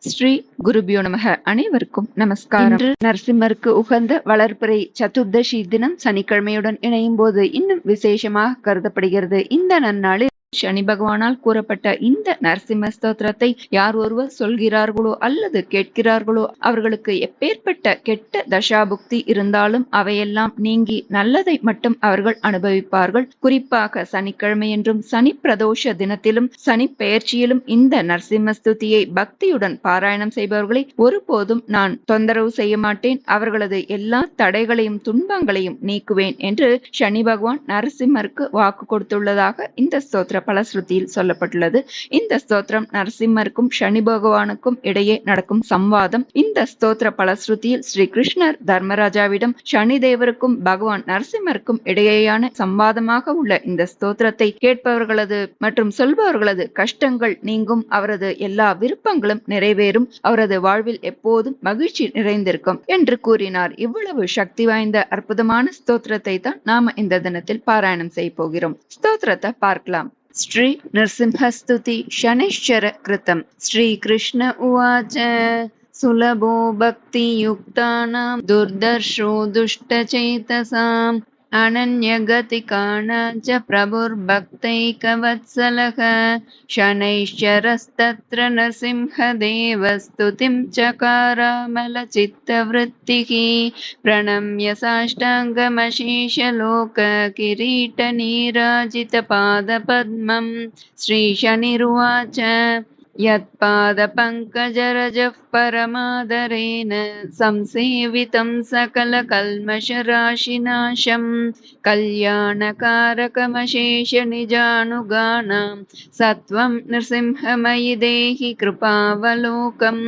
ஸ்ரீ குருபியோ நமக. அனைவருக்கும் நமஸ்காரம். நரசிம்மருக்கு உகந்த வளர்பிறை சதுர்தசி தினம் சனிக்கிழமையுடன் இணையும் போது இன்னும் விசேஷமாக கருதப்படுகிறது. இந்த நன்னாளில் சனி பகவானால் கூறப்பட்ட இந்த நரசிம்ம ஸ்தோத்திரத்தை யார் ஒருவர் சொல்கிறார்களோ அல்லது கேட்கிறார்களோ அவர்களுக்கு எப்பேற்பட்ட கெட்ட தசாபுக்தி இருந்தாலும் அவையெல்லாம் நீங்கி நல்லதை மட்டும் அவர்கள் அனுபவிப்பார்கள். குறிப்பாக சனிக்கிழமை என்றும் சனி பிரதோஷ தினத்திலும் சனி பெயர்ச்சியிலும் இந்த நரசிம்ம ஸ்துதியை பக்தியுடன் பாராயணம் செய்பவர்களை ஒருபோதும் நான் தொந்தரவு செய்ய மாட்டேன். அவர்களது எல்லா தடைகளையும் துன்பங்களையும் நீக்குவேன் என்று சனி பகவான் நரசிம்மருக்கு வாக்கு கொடுத்துள்ளதாக இந்த ஸ்தோத்திரம் ஸ்தோத்திர பலஸ்ருதியில் சொல்லப்பட்டுள்ளது. இந்த ஸ்தோத்திரம் நரசிம்மருக்கும் சனி பகவானுக்கும் இடையே நடக்கும் சம்வாதம். இந்த ஸ்தோத்திர பலஸ்ருதியில் ஸ்ரீ கிருஷ்ணர் தர்மராஜாவிடம் சனி தேவருக்கும் பகவான் நரசிம்மருக்கும் இடையேயான சம்வாதமாக உள்ள இந்த ஸ்தோத்திரத்தை கேட்பவர்களது மற்றும் சொல்பவர்களது கஷ்டங்கள் நீங்கும். அவரது எல்லா விருப்பங்களும் நிறைவேறும். அவரது வாழ்வில் எப்போதும் மகிழ்ச்சி நிறைந்திருக்கும் என்று கூறினார். இவ்வளவு சக்தி வாய்ந்த அற்புதமான ஸ்தோத்திரத்தை தான் நாம இந்த தினத்தில் பாராயணம் செய்ய போகிறோம். ஸ்தோத்திரத்தை பார்க்கலாம். श्री नृसिंहस्तुति शनैश्चर कृतम् श्रीकृष्ण उवाच सुलभो भक्तियुक्तानां दुर्दर्शो दुष्टचेतसाम् अनन्यगतिकाणां च प्रभुर्भक्तैकवत्सलः। शनैश्चरस्तत्र नृसिंहदेव स्तुतिं चकारामलचित्तवृत्तिः प्रणम्य साष्टाङ्गमशेषलोककिरीटनीराजितपादपद्मम् श्रीशनिरुवाच यत्पादपङ्कजरजः परमादरेण संसेवितं सकलकल्मषराशिनाशम् कल्याणकारकमशेषनिजानुगानां सत्वं नृसिंहमयि देहि कृपावलोकम्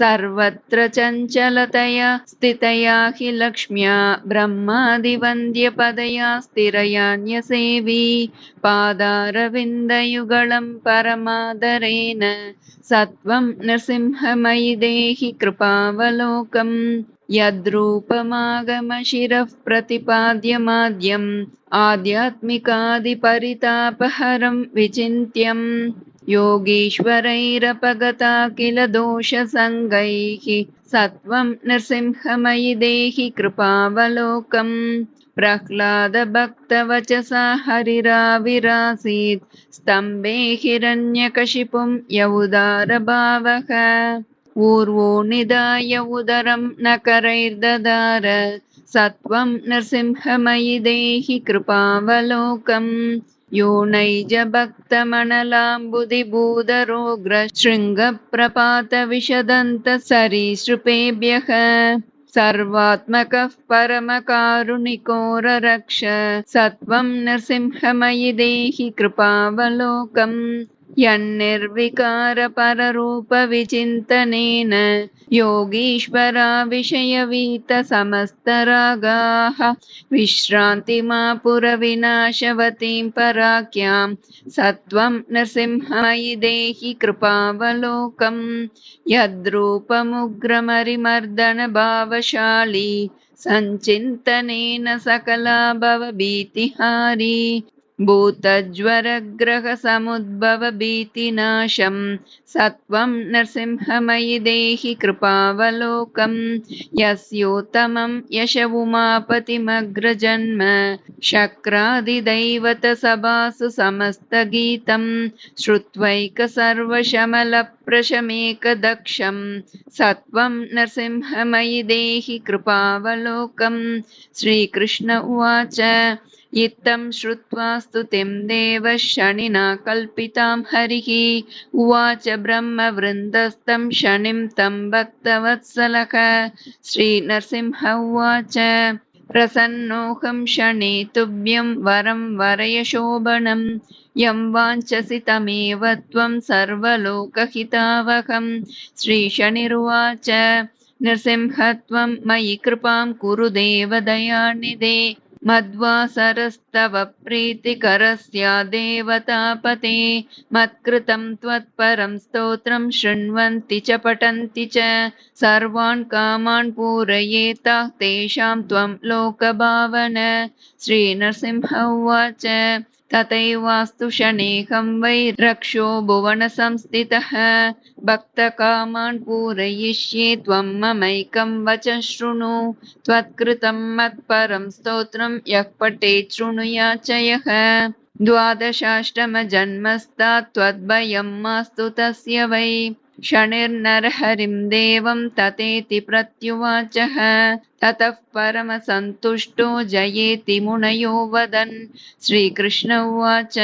सर्वत्र चञ्चलतया स्थितया हि लक्ष्म्या ब्रह्मादिवन्द्यपदया स्थिरयान्यसेवी पादारविन्दयुगलं परमादरेण सत्वं नृसिंहमयि देहि कृपावलोकम् यद्रूपमागमशिरः प्रतिपाद्यमाद्यम् आध्यात्मिकादिपरितापहरं विचिन्त्यम् योगीश्वरैरपगता किल दोषसङ्गैः सत्वं नृसिंहमयि देहि कृपावलोकम् प्रह्लादभक्तवचसा हरिराविरासीत्। स्तम्भे हिरण्यकशिपुं यौदारभावः ऊर्वो निधाय उदरं न करैर्ददार। सत्वं नृसिंहमयि देहि कृपावलोकम्। यो नैजभक्तमनलाम्बुदिभूधरोग्रशृङ्गप्रपातविशदन्तसरीसृपेभ्यः सर्वात्मकः परमकारुणिकोररक्ष। सत्वं नृसिंहमयि देहि कृपावलोकम्। यन्निर्विकारपररूपविचिन्तनेन योगीश्वरा विषयवीतसमस्तरागाः विश्रान्तिमापुरविनाशवतीं पराख्यां सत्वं नृसिंहमयि देहि कृपावलोकम् यद्रूपमुग्रमरिमर्दनभावशाली सञ्चिन्तनेन सकला भवभीतिहारी भूतज्वरग्रहसमुद्भवभीतिनाशं सत्वं नृसिंहमयि देहि कृपावलोकम् यस्योत्तमं यश उमापतिमग्रजन्म शक्रादिदैवतसभासु समस्तगीतं श्रुत्वैकसर्वशमलप्रशमेकदक्षं सत्वं नृसिंहमयि देहि कृपावलोकम् श्रीकृष्ण उवाच, इत्थं श्रुत्वा स्तुतिं देवः शनिना कल्पितां हरिः। उवाच ब्रह्मवृन्दस्तं शनिं तं भक्तवत्सलः। श्रीनरसिंह उवाच प्रसन्नोऽहं शने तुभ्यं वरं वरय शोभनं यं वाञ्छसि तमेव त्वं सर्वलोकहितावहं श्रीशनिरुवाच नृसिंहत्वं मयि कृपां कुरु देवदयानिधे मद्वासरस्तव प्रीतिकरस्या देवतापते मत्कृतं त्वत्परं स्तोत्रं शृण्वन्ति च पठन्ति च सर्वान् कामान् पूरयेताः तेषां त्वं लोकभावन श्रीनरसिंह उवाच तथैवास्तु शनेहं वै रक्षो भुवनसंस्थितः। भक्तकामान् पूरयिष्ये त्वं ममैकं वच शृणु। त्वत्कृतं मत्परं स्तोत्रं यः पठेत् शृणुयाचयः द्वादशाष्टमजन्मस्तात् त्वद्भयं मास्तु तस्य वै। शनिर्नरहरिं देवं ततेति प्रत्युवाचः ततः परमसन्तुष्टो जयेति मुनयो वदन्। श्रीकृष्ण उवाच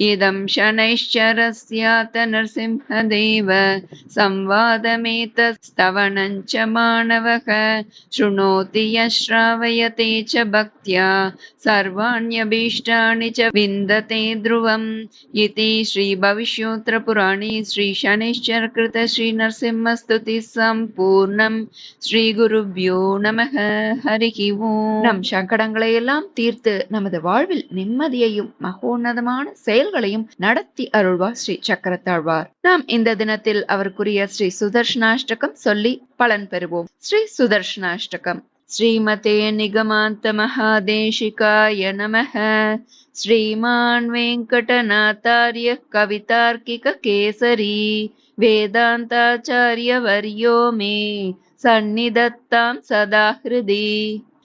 इदं शनैश्चरस्यात नृसिंहदेव संवादमेतस्तवनञ्च मानवः। शृणोति य श्रावयते च भक्त्या सर्वाण्यभीष्टानि च विन्दते ध्रुवम्। इति श्रीभविष्योत्तरपुराणे श्रीशनैश्चरकृत श्रीनृसिंहस्तुति सम्पूर्णम्। श्रीगुरुभ्यो नमः। நமக ஹரிகி ஓம் நம் சங்கடங்களை எல்லாம் தீர்த்து நமது வாழ்வில் நிம்மதியையும் மகோன்னதமான செயல்களையும் நடத்தி அருள்வார் ஸ்ரீ சக்கரத்தாழ்வார் நாம் இந்த தினத்தில் அவருக்குரிய ஸ்ரீ சுதர்ஷனாஷ்டகம் சொல்லி பலன் பெறுவோம் ஸ்ரீ சுதர்ஷனாஷ்டகம் श्रीमते निगमान्तमहादेशिकाय नमः श्रीमान् वेङ्कटनाथार्यः कवितार्किककेसरी वेदान्ताचार्यवर्यो मे सन्निधत्तां सदा हृदि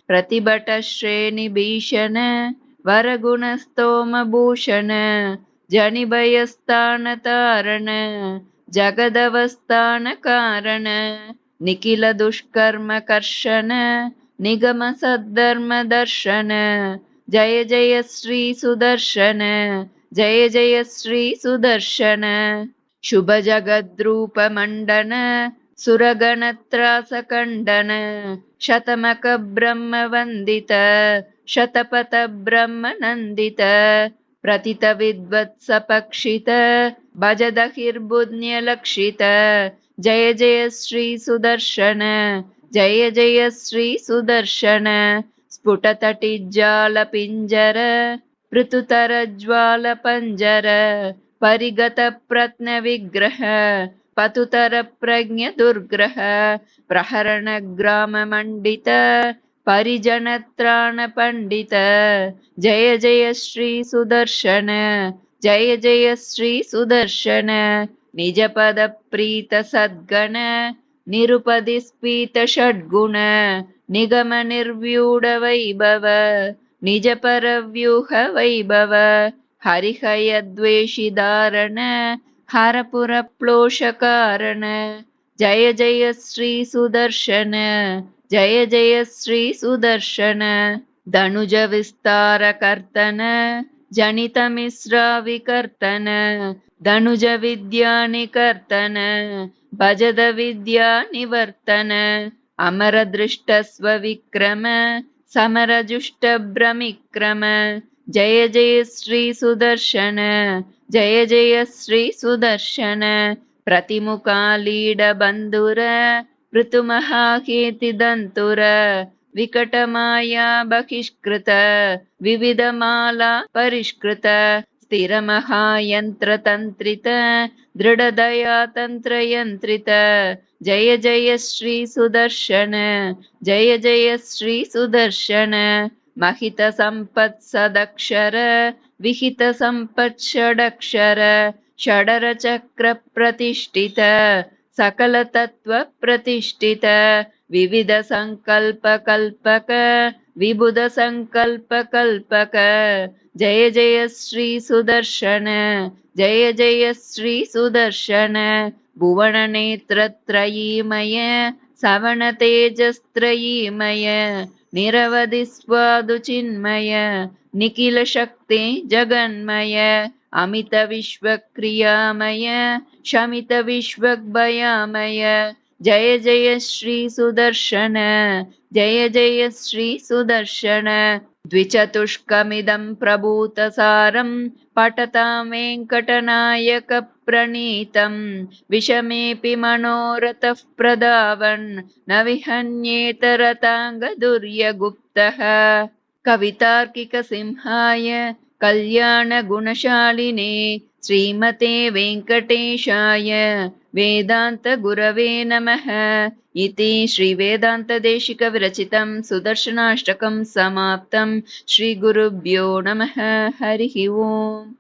प्रतिभटश्रेणिभीषण वरगुणस्तोमभूषण जनिभयस्थानतारण जगदवस्थानकारण निखिलदुष्कर्मकर्षण निगमसद्धर्मदर्शन जय जय श्री सुदर्शन जय जय श्री सुदर्शन शुभजगद्रूपमण्डन सुरगणत्रासकण्डन शतमकब्रह्मवन्दित शतपथब्रह्मनन्दित प्रतितविद्वत्सपक्षित भजदहिर्बुध्न्यलक्षित जय जय श्री सुदर्शन जय जय श्री सुदर्शन। स्फुटतटिज्जालपिञ्जर पृथुतरज्वालपञ्जर परिगतप्रत्नविग्रह पतुतरप्रज्ञदुर्ग्रह प्रहरणग्राममण्डित परिजनत्राणपण्डित जय जय श्री सुदर्शन जय जय श्री सुदर्शन निजपदप्रीतसद्गण निरुपदिस्फीतषड्गुण निगमनिर्व्यूढवैभव निजपरव्यूहवैभव हरिहयद्वेषिधारण हरपुरप्लोषकारण जय जय श्री सुदर्शन जय जय श्री सुदर्शन धनुजविस्तारकर्तन जनितमिश्राविकर्तन धनुजविद्यानिकर्तन भजद विद्यानिवर्तन अमरदृष्टस्वविक्रम समरजुष्टभ्रमिक्रम जय जय श्री सुदर्शन जय जय श्री सुदर्शन प्रतिमुखालीडबन्धुर ऋतुमहाकेतिदन्तुर विकटमाया बहिष्कृत विविधमाला परिष्कृत स्थिरमहायन्त्रतन्त्रित दृढदया तन्त्रयन्त्रित जय जय श्री सुदर्शन जय जय श्री सुदर्शन महितसम्पत्सदक्षर विहितसम्पत्षडक्षर षडरचक्रप्रतिष्ठित सकलतत्त्वप्रतिष्ठित विविधसङ्कल्पकल्पक विबुधसङ्कल्पकल्पक। जय जय श्री सुदर्शन जय जय श्री सुदर्शन। भुवननेत्रत्रयीमय सवनतेजस्त्रयीमय निरवधिस्वादुचिन्मय निखिलशक्ति जगन्मय अमितविश्वक्रियामय शमितविश्वग्भयामय। जय जय श्री सुदर्शन जय जय श्री सुदर्शन द्विचतुष्कमिदं प्रभूतसारं पठतां वेङ्कटनायकप्रणीतं विषमेऽपि मनोरथः प्रदावन् न विहन्येतरताङ्गदुर्यगुप्तः कवितार्किकसिंहाय कल्याणगुणशालिने श्रीमते वेङ्कटेशाय वेदान्तगुरवे नमः इति श्रीवेदान्तदेशिकविरचितं सुदर्शनाष्टकं समाप्तं श्रीगुरुभ्यो नमः हरिः ओम्